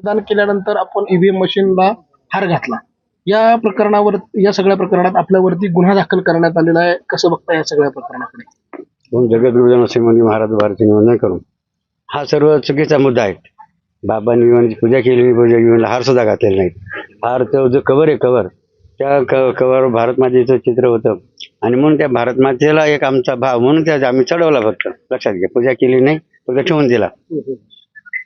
मतदान केल्यानंतर आपण ईव्हीएम मशीनला हार घातला. या प्रकरणावर या सगळ्या प्रकरणात आपल्यावरती गुन्हा दाखल करण्यात आलेला आहे. कसं बघता या सगळ्या प्रकरणाकडे? दोन जगद्गुरुजन श्रीमंती महाराज भारती निवंदन करून हा सर्व चुकीचा मुद्दा आहे. बाबांनी विमानाची पूजा केलेली पूजा विमानाला हार सुद्धा घातलेला नाही. हार तो जो कवर आहे कवर त्या क कवर भारत मातेचं चित्र होतं. आणि म्हणून त्या भारत मातेला एक आमचा भाव म्हणून त्या आम्ही चढवला फक्त. लक्षात घ्या पूजा केली नाही फक्त ठेवून दिला.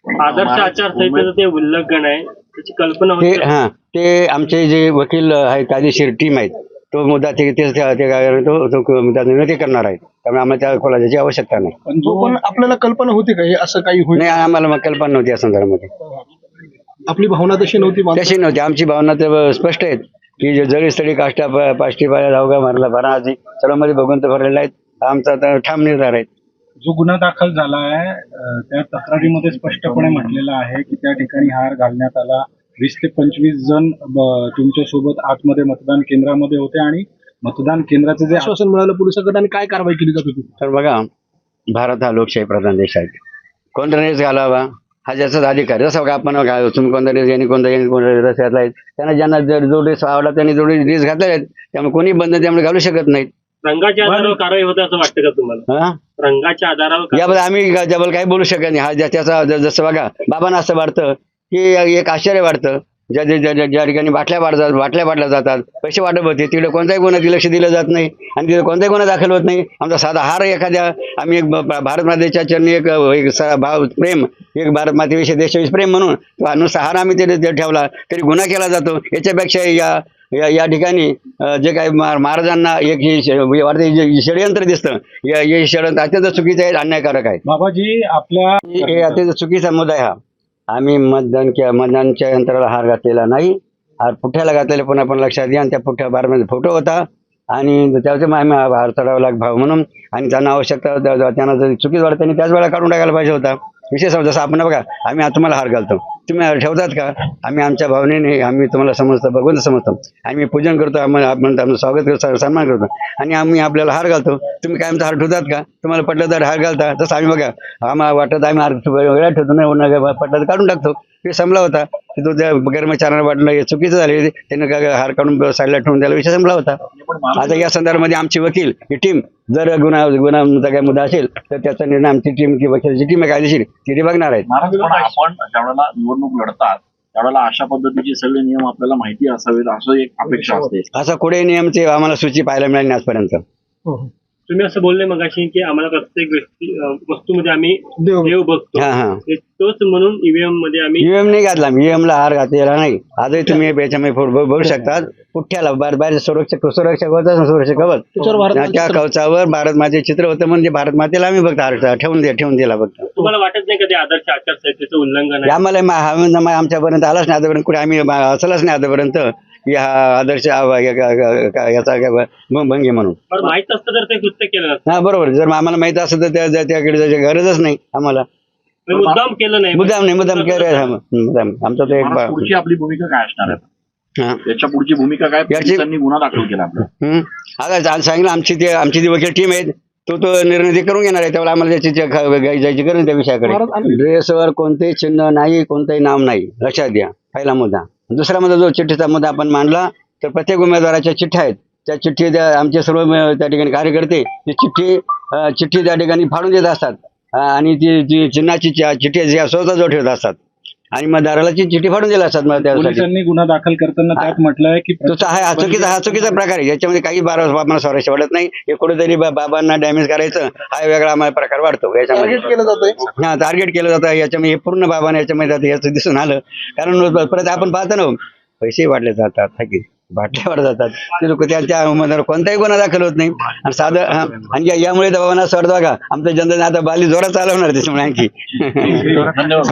आदर्श आचारसंहितेचं ते उल्लंघन आहे. त्याची कल्पना ते होती हां ते आमचे जे वकील आहेत कायदेशीर टीम आहेत तो मुद्दा ते ते ते काय तो तो मुद्दा निर्णय ते करणार आहेत. त्यामुळे आम्हाला त्या खोलाची आवश्यकता नाही. पण जो पण आपल्याला कल्पना होती का हे असं काही होईल? नाही आम्हाला मग कल्पना नव्हती या संदर्भामध्ये. आपली भावना तशी नव्हती मात्र तशी नव्हती. आमची भावना तर स्पष्ट आहेत की जे जळी स्थळी काष्टा पाष्टी पाया धावगा मारला भराजी सर्वमध्ये भगवंत भरलेला आहेत आमचा तर ठाम निर्धार आहे. जो गुन्हा दाखल झाला आहे त्या तक्रारीमध्ये स्पष्टपणे म्हटलेलं आहे की त्या ठिकाणी हार घालण्यात आला. वीस ते पंचवीस जण तुमच्यासोबत आतमध्ये मतदान केंद्रामध्ये होते आणि मतदान केंद्राचे जे आश्वासन मिळालं पोलिसांकडे आणि काय कारवाई केली जात होती? तर बघा भारत हा लोकशाही प्रधान देश आहे. कोणता रेस घालावा? हा ज्याचाच अधिकार आहे. जसं बघा आपण बघा तुम्ही कोणता रेस यांनी कोणता यांनी कोणता रेस घातला आहे. त्यांना ज्यांना जर जो रेस आवडला त्यांनी जो रेस घातलेला आहे त्यामुळे कोणी बंद त्यामुळे घालू शकत नाहीत. रंगाच्या आधारावर कारवाई होते असं वाटतं का तुम्हाला? हा? रंगाच्या आधारावर याबद्दल आम्ही जबल काही बोलू शकत नाही. हा ज्या- त्याचा ज- जसं बघा बाबांना असं वाटतं की एक आश्चर्य वाटतं. ज्या ज्या- ज्या ज्या- ज्या ठिकाणी बाटल्या वाढतात बाटल्या वाटल्या जातात पैसे वाटप होते तिकडे कोणत्याही गुन्ह्यात लक्ष दिलं जात नाही आणि तिथे कोणताही गुन्हा दाखल होत नाही. आमचा साधा हार एखाद्या आम्ही एक ब- भारत मातेच्या चरणी एक एक स- भाव प्रेम एक भारत मातेविषयी देशाविषयी प्रेम म्हणून तो नुसता हार आम्ही तिथे ते ठेवला तरी गुन्हा केला जातो. याच्यापेक्षा या या या ठिकाणी जे काही महार- महाराजांना एक हे ष- वाटतं जे षडयंत्र दिसतं या हे षडयंत्र अत्यंत चुकीचं आहे अन्यायकारक आहे. बाबाजी आपल्या हे अत्यंत चुकीचा मुद्दा हा. आम्ही मतदान के मतदानच्या यंत्राला हार घातलेला नाही. हार पुठ्याला घातलेला पण लक्षात घ्या आणि त्या पुठ्या बारमध्ये फोटो होता. आणि त्याच्या मग आम्ही हार चढावला भाव म्हणून. आणि त्यांना आवश्यकता त्यांना जर चुकीच वाटत त्यांनी त्याच वेळा काढून टाकायला पाहिजे होता. विषय समजा जसं आपण बघा आम्ही तुम्हाला हार घालतो. तुम्ही ठेवतात का? आम्ही आमच्या भावनेने आम्ही तुम्हाला समजतो भगवंत समजतो. आम्ही पूजन करतो आम्हाला आपण आमचं स्वागत करतो सन्मान करतो. आणि आम्ही आपल्याला हार घालतो. तुम्ही काय आमचा हार ठेवतात का? तुम्हाला पटलं तर हार घालता. तसं आम्ही बघा. आम्हाला वाटत आम्ही हार वेगळा ठेवतो नाही पटलं तर काढून टाकतो. ते संपला होता. की तो त्या कर्मचाऱ्यांना वाटलं हे चुकीचं झाले. त्याने काय हार काढून साईडला ठेवून त्याला विषय संपला होता. आता या संदर्भामध्ये आमची वकील ही टीम जर गुन्हा गुन्हा काय मुद्दा असेल तर त्याचा निर्णय आमची टीम किंवा वकिलाची टीम आहे कायदेशीर. ती बघणार पण आपण ज्यावेळेला निवडणूक लढतात त्यावेळेला अशा पद्धतीचे सगळे नियम आपल्याला माहिती असावेत असं एक अपेक्षा असते. असा कुठे नियमचे आम्हाला सूची पाहायला मिळाली नाही आजपर्यंत. तुम्ही असं बोलले मगाशी की आम्हाला प्रत्येक व्यक्ती वस्तूमध्ये आम्ही देव. देव बघतो. हा हा. ते- तोच म्हणून ईव्हीएममध्ये आम्ही ईएम नाही घातला ईएम ला हार घातलेला नाही. आजही तुम्ही याच्यामध्ये बघ- बघू शकता पुठ्याला बाहेर बाहेर सुरक्षक सुरक्षा कवच असं सुरक्षक कवच भारत त्या- त्या कवचावर भारत माते चित्र होतं म्हणजे भारत मातेला आम्ही फक्त हार ठेवून दे ठेवून दिला फक्त. तुम्हाला वाटत नाही का ते आदर्श आचारसंहितेचं उल्लंघन आहे? आम्हाला मा- हा म्हणजे आमच्यापर्यंत आलाच नाही आतापर्यंत. कुठे आम्ही असलाच नाही आतापर्यंत. की हा आदर्श आ- या- या- या- या- याचा काय भंग आहे म्हणून. पण माहीत असतं तर ते कृत्य केलं नसतं हा बरोबर. जर आम्हाला माहीत असतं तर त्या- त्या- त्याकडे जायची गरजच नाही आम्हाला. मुद्दाम केलं नाही. मुद्दाम नाही मुद्दाम केलं मुद्दाम. आमचा तो एक महाराज, बा- पुढची आपली भूमिका काय असणार आहे? हा. याच्या पुढची भूमिका काय? याची- पोलिसांनी गुन्हा दाखल केला आपला. हम्म. आता जा- सांगितलं आमची ते आमची जी वकील टीम आहे तो तो निर्णय ते करून घेणार आहे. त्यावेळेला आम्हाला त्याची ख- गा- जायची गरज नाही त्या विषयाकडे. ड्रेसवर कोणतेही चिन्ह नाही कोणतंही नाव नाही. लक्षात घ्या. पहिला मुद्दा. दुसरा मुद्दा जो चिठ्ठीचा मुद्दा आपण मांडला तर प्रत्येक उमेदवाराच्या चिठ्ठ्या आहेत. त्या चिठ्ठी त्या आमचे सर्व त्या ठिकाणी कार्यकर्ते ती चिठ्ठी चिठ्ठी त्या ठिकाणी फाडून देत असतात. आणि ती जी चिन्हाची च्या- चिठ्ठी स्वतः जो ठेवत असतात. आणि मग दाराला ती चिठ्ठी फाडून दिल्या असतात मग त्यासाठी. पोलिसांनी गुन्हा दाखल करताना त्यात म्हटलंय की तो हा हा चुकीचा हा चुकीचा प्रकार आहे. याच्यामध्ये काही बारा मला स्वारस्य वाटत नाही. हे कुठेतरी बा- बाबांना डॅमेज करायचं हा वेगळा आम्हाला प्रकार वाटतो याच्यामध्ये केलं जातंय? हा टार्गेट केलं जातं. याच्यामध्ये हे पूर्ण बाबांना याच्यामध्ये जातं याचं दिसून आलं. कारण परत आपण पाहतो ना पैसे वाटले जातात की? बाटल्यावर जातात. ते लोक त्यांच्या उमेदवार कोणताही गुन्हा दाखल होत नाही. आणि साधं हा, आणि या- यामुळे तर बाबांना असं वाटतं बघा. आमचं जनता आता बाली जोरात चालवणार त्याच्यामुळे आणखी. धन्यवाद.